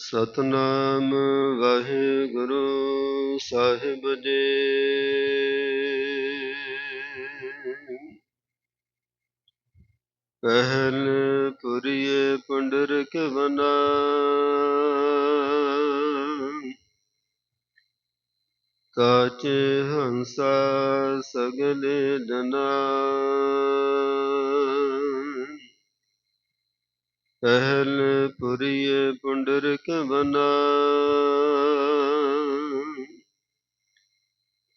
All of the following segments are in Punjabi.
ਸਤਨਾਮ ਵਾਹਿਗੁਰੂ ਸਾਹਿਬ ਜੀ। ਪਹਿਲ ਪੁਰੀਏ ਕੇ ਬਨਾ ਕਾਚੇ ਹੰਸਾ ਸਗਲੇ ਦਨਾ ਪਹਿਲ ਪੁਰੀਏ ਪੁੰਡਰਕ ਬਨਾ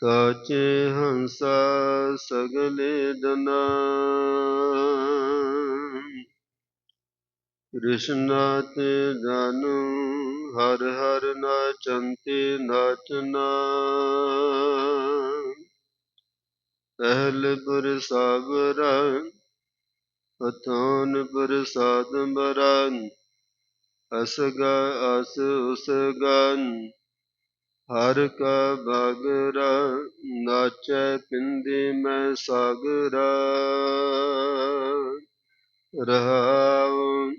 ਕਾਚੇ ਹੰਸਾ ਸਗਲੇ ਦਨਾ। ਕ੍ਰਿਸ਼ਨਾ ਤੇ ਜਾਨੂ ਹਰ ਹਰ ਨਾਚੰਤੇ ਨਾਚਨਾ ਪਹਿਲ ਪੁਰ ਸਾਬਰਾ ਅਥਾਨ ਪ੍ਰਸਾਦ ਬਰਨ ਅਸਗਾ ਅਸ ਉਸ ਗਨ। ਹਰ ਕਾ ਬਗਰਾ ਨਾਚੈ ਪਿੰਦੇ ਮੈਂ ਸਾਗਰਾ। ਰਹਾਉ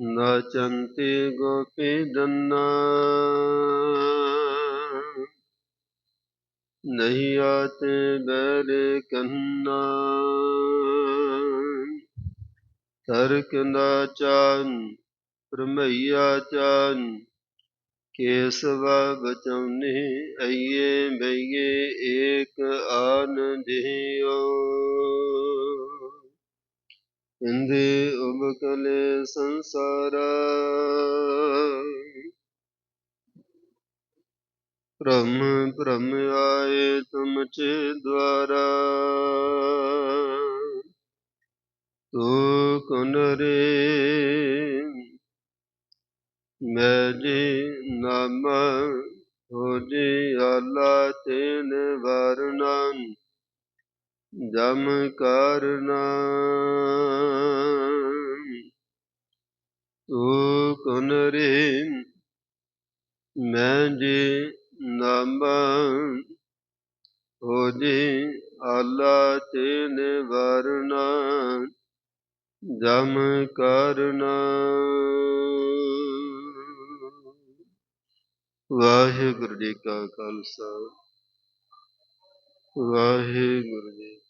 ਨਾਚੰਤੀ ਗੋਪੀ ਦੰਨਾ। ਨਹੀਂ ਆਤੇ ਬੈਰੇ ਕੰਨਾ। ਤਰਕ ਨਾ ਚਾਨ ਪ੍ਰਮਈਆ ਚਾਨ ਕੇਸਵਾ ਬਚਉਨੇ ਅਈਏ ਬਈਏ ਏਕ ਆਨ ਦਿਓ ਇੰਦੇ ਉਬਕਲੇ ਸੰਸਾਰਾ। ਭ੍ਰਮ ਭ੍ਰਮ ਆਏ ਤੁਮ ਚੇ ਦਵਾਰਾ ਤੂ ਕੁਨ ਰੇ? ਮੈਂ ਜੀ ਨਾਮ ਹੋ ਜੀ ਆਲਾ ਤੇਨ ਵਰਨਾ ਜਮ ਕਰਨਾ ਤੂ ਕੁਨ ਰੇ? ਮੈਂ ਜੀ ਨਾਮ ਹੋ ਆਲਾ ਤੇਨ ਵਰਨਾ ਜਮ ਕਰਨਾ। ਵਾਹਿਗੁਰੂ ਜੀ ਕਾ ਖਾਲਸਾ ਵਾਹਿਗੁਰੂ ਜੀ